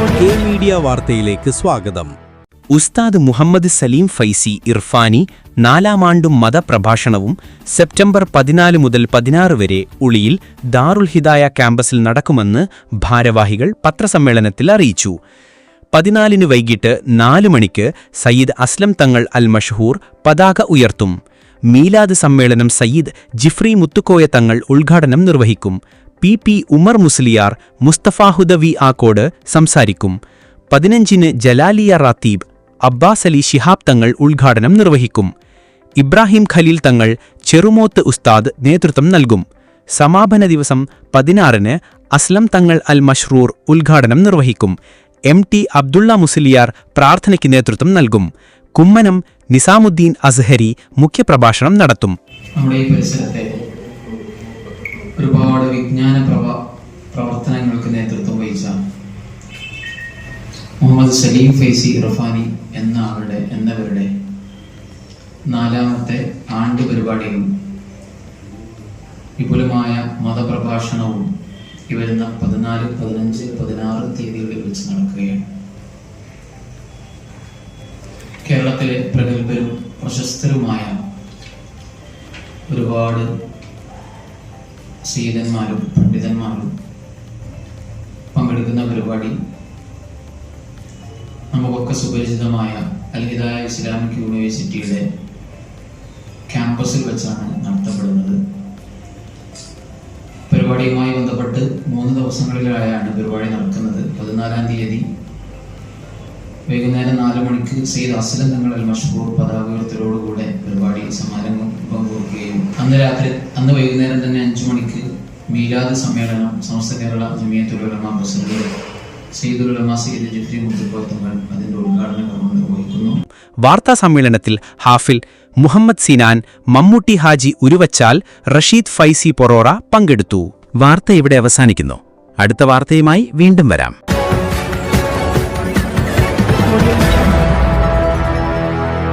K media വാർത്തയിലേക്ക് സ്വാഗതം. ഉസ്താദ് മുഹമ്മദ് സലീം ഫൈസി ഇർഫാനി നാലാമാണ്ടും മതപ്രഭാഷണവും സെപ്റ്റംബർ പതിനാല് മുതൽ പതിനാറ് വരെ ഉളിയിൽ ദാറുൽ ഹിദായ ക്യാമ്പസിൽ നടക്കുമെന്ന് ഭാരവാഹികൾ പത്രസമ്മേളനത്തിൽ അറിയിച്ചു. പതിനാലിന് വൈകിട്ട് നാല് മണിക്ക് സയ്യിദ് അസ്ലം തങ്ങൾ അൽ മഷഹൂർ പതാക ഉയർത്തും. മീലാദ് സമ്മേളനം സയ്യിദ് ജിഫ്രി മുത്തുക്കോയ തങ്ങൾ ഉദ്ഘാടനം നിർവഹിക്കും. പി പി ഉമർ മുസ്ലിയാർ മുസ്തഫാഹുദവി ആക്കോട് സംസാരിക്കും. പതിനഞ്ചിന് ജലാലിയ റാത്തീബ് അബ്ബാസ് അലി ശിഹാബ് തങ്ങൾ ഉദ്ഘാടനം നിർവഹിക്കും. ഇബ്രാഹിം ഖലീൽ തങ്ങൾ ചെറുമോത്ത് ഉസ്താദ് നേതൃത്വം നൽകും. സമാപന ദിവസം പതിനാറിന് അസ്ലം തങ്ങൾ അൽ മഷ്റൂർ ഉദ്ഘാടനം നിർവഹിക്കും. എം ടി അബ്ദുള്ള മുസ്ലിയാർ പ്രാർത്ഥനയ്ക്ക് നേതൃത്വം നൽകും. കുമ്മനം നിസാമുദ്ദീൻ അസ്ഹരി മുഖ്യപ്രഭാഷണം നടത്തും. നമ്മുടെ ഈ പരിസരത്തെ ഒരുപാട് വിജ്ഞാന പ്രവ പ്രവർത്തനങ്ങൾക്ക് നേതൃത്വം വഹിച്ച മുഹമ്മദ് സലീം ഫൈസി ഇറഫാനി എന്ന ആളുടെ എന്നവരുടെ നാലാമത്തെ ആണ്ട് പരിപാടിയും വിപുലമായ മതപ്രഭാഷണവും ഈ വരുന്ന പതിനാല് പതിനഞ്ച് പതിനാറ് തീയതികളിൽ വെച്ച് നടക്കുകയാണ്. കേരളത്തിലെ പ്രഗത്ഭരും പ്രശസ്തരുമായ ഒരുപാട് സീതന്മാരും പണ്ഡിതന്മാരും പങ്കെടുക്കുന്ന പരിപാടി നമുക്കൊക്കെ സുപരിചിതമായ അൽഹിദായ ഇസ്ലാമിക് യൂണിവേഴ്സിറ്റിയുടെ ക്യാമ്പസിൽ വെച്ചാണ് നടത്തപ്പെടുന്നത്. പരിപാടിയുമായി ബന്ധപ്പെട്ട് മൂന്ന് ദിവസങ്ങളിലായാണ് പരിപാടി നടക്കുന്നത്. പതിനാലാം തീയതി വൈകുന്നേരം നാല് മണിക്ക് സെയ്ദ് അസ്ലം തങ്ങൾ അൽ മഷൂർ പതാക ഉയർത്തലോടുകൂടെ സമാരംഭം പങ്കുവെക്കുകയും അന്ന് രാത്രി അന്ന് വൈകുന്നേരം തന്നെ അഞ്ചു മണിക്ക് മീലാദ് സമ്മേളനം സമസ്ത കേരള ജമിയത്തുലമ പ്രസിഡന്റ് സെയ്ദുലമ സെയ്ദ് ജിഫ്രി മുത്തുക്കോ തങ്ങൾ അതിന്റെ ഉദ്ഘാടന കർമ്മം നിർവഹിക്കുന്നു. വാർത്താ സമ്മേളനത്തിൽ ഹാഫിൽ മുഹമ്മദ് സിനാൻ മമ്മൂട്ടി ഹാജി ഉരുവച്ചാൽ റഷീദ് ഫൈസി പൊറോറ പങ്കെടുത്തു. വാർത്ത ഇവിടെ അവസാനിക്കുന്നു. അടുത്ത വാർത്തയുമായി വീണ്ടും വരാം.